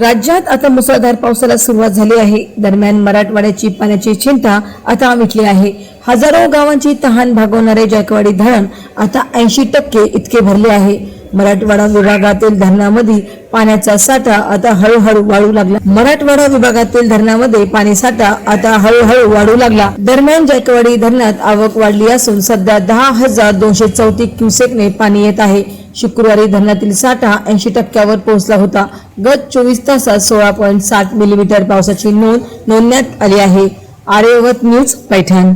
राज्यात आता मुसळधार पावसाला सुरुवात झाली आहे. दरम्यान मराठवाड्याची पाण्याची चिंता आता मिटली आहे. हजारो गावांची तहान भागवणारे जायकवाडी धरण आता ऐंशी टक्के इतके भरले आहे. मराठवाडा विभागातील धरणामध्ये पाण्याचा साठा आता हळूहळू वाढू लागला. मराठवाडा विभागातील धरणामध्ये पाणी साठा आता हळूहळू वाढू लागला. दरम्यान जायकवाडी धरणात आवक वाढली असून सध्या दहा हजार दोनशे चौतीस क्युसेकने पाणी येत आहे. शुक्रवारी धरणातील साठा ऐंशी टक्क्यावर पोहोचला होता. गत चोवीस तासात सोळा पॉईंट सात मिलीमीटर पावसाची नोंद नोंदण्यात आली आहे. आर्यवत न्यूज पैठण.